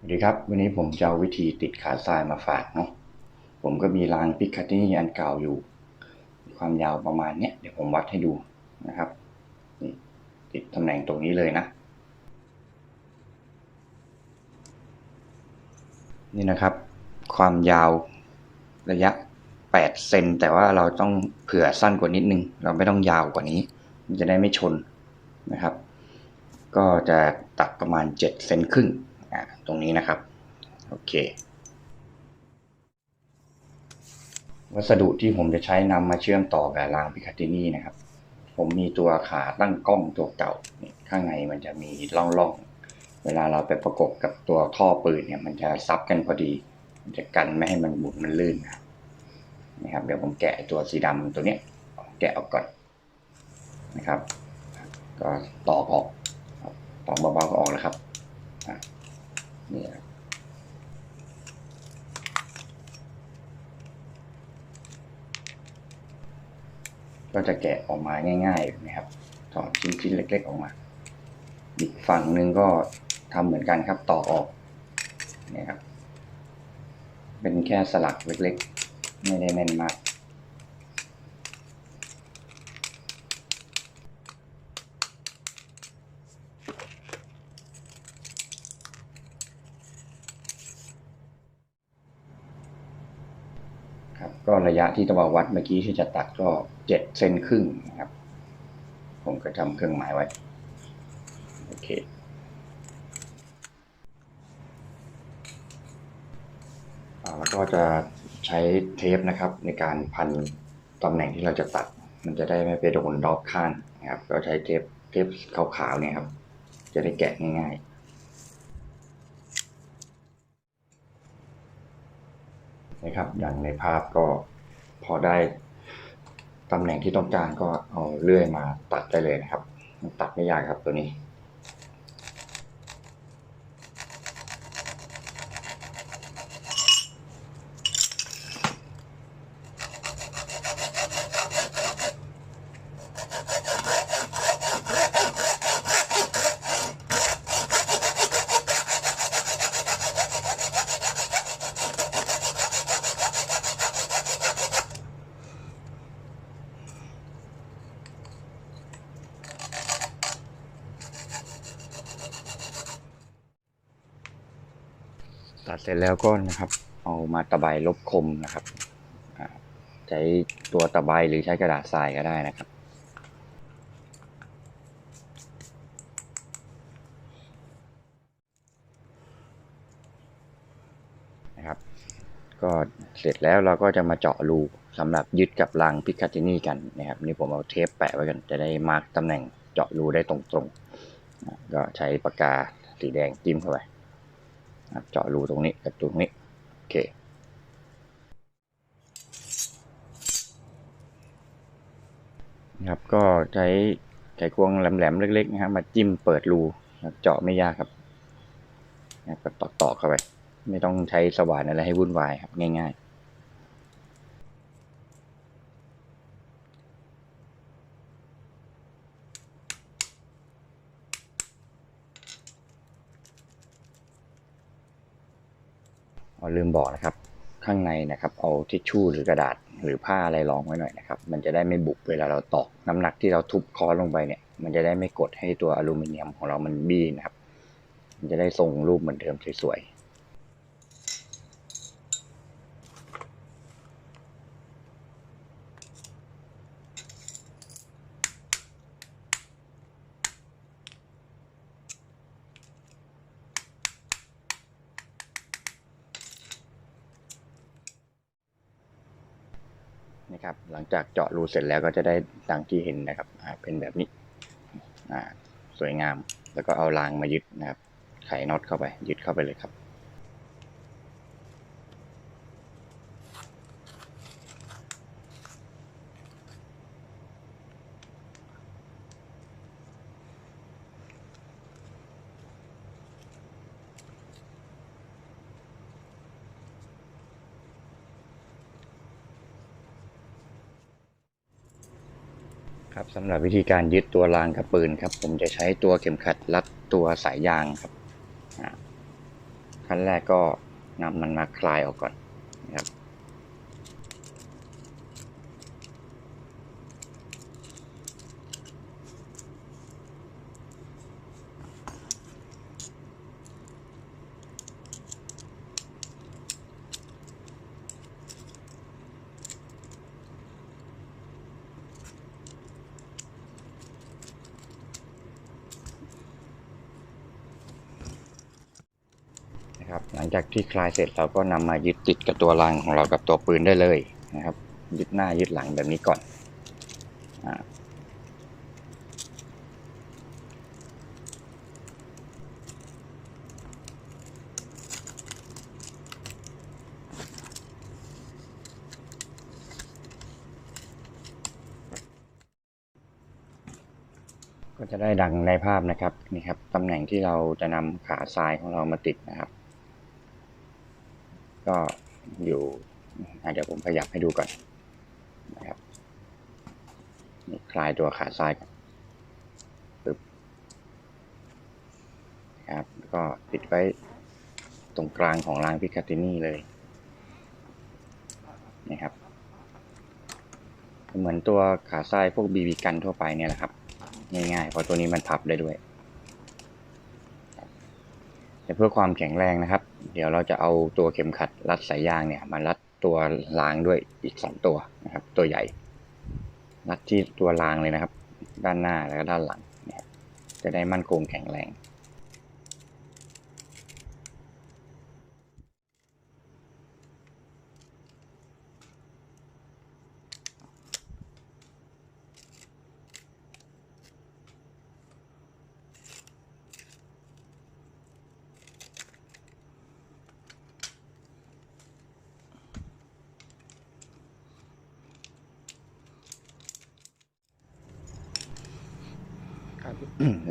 สวัสดีครับ วันนี้ผมจะเอาวิธีติดขาทรายมาฝากเนาะผมก็มีรางพิคัตนี่อันเก่าอยู่ ความยาวประมาณเนี้ยเดี๋ยวผมวัดให้ดูนะครับนี่ติดตำแหน่งตรงนี้เลยนะ นี่นะครับ ความยาวระยะ8เซนแต่ว่าเราต้องเผื่อสั้นกว่านิดนึง เราไม่ต้องยาวกว่านี้ มันจะได้ไม่ชนนะครับ ก็จะตัดประมาณ7เซนครึ่ง อ่าตรงนี้นะครับ โอเค วัสดุที่ผมจะใช้นำมาเชื่อมต่อกับรางพิคาตินี่นะครับ ผมมีตัวขาตั้งกล้องตัวเก่าข้างในมันจะมีร่องๆ เวลาเราไปประกบกับตัวท่อปืนเนี่ยมันจะซับกันพอดี มันจะกันไม่ให้มันบุนมันลื่นนะครับนี่ครับเดี๋ยวผมแกะตัวสีดำตัวเนี้ยแกะออกก่อนนะครับ ก็ตอกออกตอกเบาๆก็ออกแล้วครับ นี่ครับก็จะแกะออกมาง่ายๆนะครับถอดชิ้นๆเล็ก ๆ ออกมา อีกฝั่งหนึ่งก็ทำเหมือนกันครับต่อออกนี่ครับ เป็นแค่สลักเล็กๆ ไม่ได้แน่นมาก ก็ระยะที่ตะวันวัดเมื่อกี้ที่จะตัดก็เจ็ดเซนครึ่งนะครับ ผมก็ทำเครื่องหมายไว้ โอเค แล้วก็จะใช้เทปนะครับ ในการพันตำแหน่งที่เราจะตัด มันจะได้ไม่ไปโดนรอบข้างนะครับ ก็ใช้เทปเทปขาวๆเนี่ยครับ จะได้แกะง่ายๆ นะครับ อย่างในภาพก็พอได้ตำแหน่งที่ต้องการก็เอาเลื่อยมาตัดได้เลยนะครับ ตัดไม่ยากครับตัวนี้ ตัดเสร็จแล้วก็นะครับ เอามาตะไบลบคมนะครับใช้ตัวตะไบหรือใช้กระดาษทรายก็ได้นะครับนะครับก็เสร็จแล้วเราก็จะมาเจาะรูสำหรับยึดกับรางพิคาตินี่กันนะครับนี่ผมเอาเทปแปะไว้กันจะได้มาร์กตำแหน่งเจาะรูได้ตรงๆก็ใช้ปากกาสีแดงจิ้มเข้าไป เจาะรูตรงนี้กับตรงนี้ โอเค นะครับก็ใช้ไขควงแหลมๆเล็กๆนะครับมาจิ้มเปิดรูเจาะไม่ยากครับนะครับก็ตอกๆเข้าไป ไม่ต้องใช้สว่านอะไรให้วุ่นวายครับง่าย ๆ เอาลืมบอกนะครับ ข้างในนะครับ เอาทิชชู่หรือกระดาษหรือผ้าอะไรรองไว้หน่อยนะครับ มันจะได้ไม่บุบเวลาเราตอกน้ำหนักที่เราทุบคอลงไปเนี่ย มันจะได้ไม่กดให้ตัวอลูมิเนียมของเรามันบี้นะครับ มันจะได้ทรงรูปเหมือนเดิมสวยๆ นะครับ หลังจากเจาะรูเสร็จแล้วก็จะได้ดังที่เห็นนะครับเป็นแบบนี้สวยงาม แล้วก็เอารางมายึดนะครับ ไขน็อตเข้าไป ยึดเข้าไปเลยครับ ครับสำหรับวิธีการยึดตัวรางกับปืนครับ ผมจะใช้ตัวเข็มขัดรัดตัวสายยางครับขั้นแรกก็นำมันมาคลายออกก่อนนะครับ หลังจากที่คลายเสร็จเราก็นำมายึดติดกับตัวรางของเรากับตัวปืนได้เลยนะครับ ยึดหน้ายึดหลังแบบนี้ก่อนอก็จะได้ดังในภาพนะครับนี่ครับตำแหน่งที่เราจะนำขาทรายของเรามาติดนะครับ ก็อยู่เดี๋ยวผมขยับให้ดูก่อนนะครับนี่คลายตัวขาซ้ายก่อนปึ๊บครับแล้วก็ติดไว้ตรงกลางของรางพิคาตินี่เลยนี่ครับ เหมือนตัวขาซ้ายพวกบีบีกันทั่วไปเนี่ยแหละครับ ง่ายๆเพราะตัวนี้มันพับได้ด้วย แต่เพื่อความแข็งแรงนะครับ เดี๋ยวเราจะเอาตัวเข็มขัดรัดสายยางเนี่ยมารัดตัวรางด้วยอีกสองตัวนะครับ ตัวใหญ่ รัดที่ตัวรางเลยนะครับ ด้านหน้าแล้วก็ด้านหลังจะได้มั่นคงแข็งแรง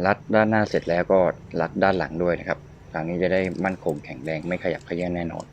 รัดด้านหน้าเสร็จแล้วก็รัดด้านหลังด้วยนะครับทางนี้จะได้มั่นคงแข็งแรงไม่ขยับเขยื้อนแน่นอน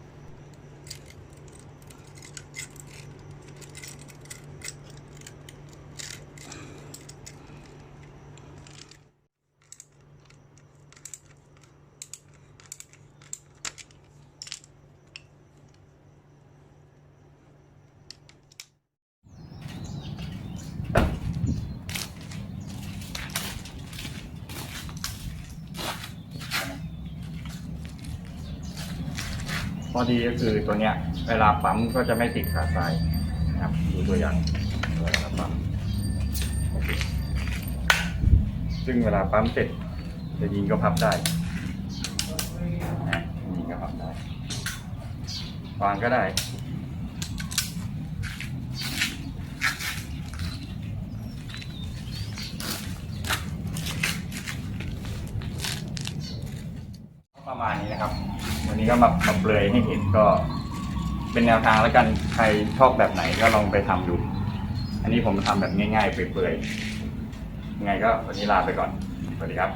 ข้อดีก็คือตัวเนี้ยเวลาปั๊มก็จะไม่ติดขาทรายนะครับดูตัวอย่างเวลาปั๊มซึ่งเวลาปั๊มเสร็จจะยิงก็พับได้นะยิงก็พับได้วางก็ได้ ประมาณนี้นะครับ วันนี้ก็มามาเปลยให้เห็นก็เป็นแนวทางแล้วกันใครชอบแบบไหนก็ลองไปทำดู อันนี้ผมทำแบบง่ายๆเปลยๆยังไงก็วันนี้ลาไปก่อนสวัสดีครับ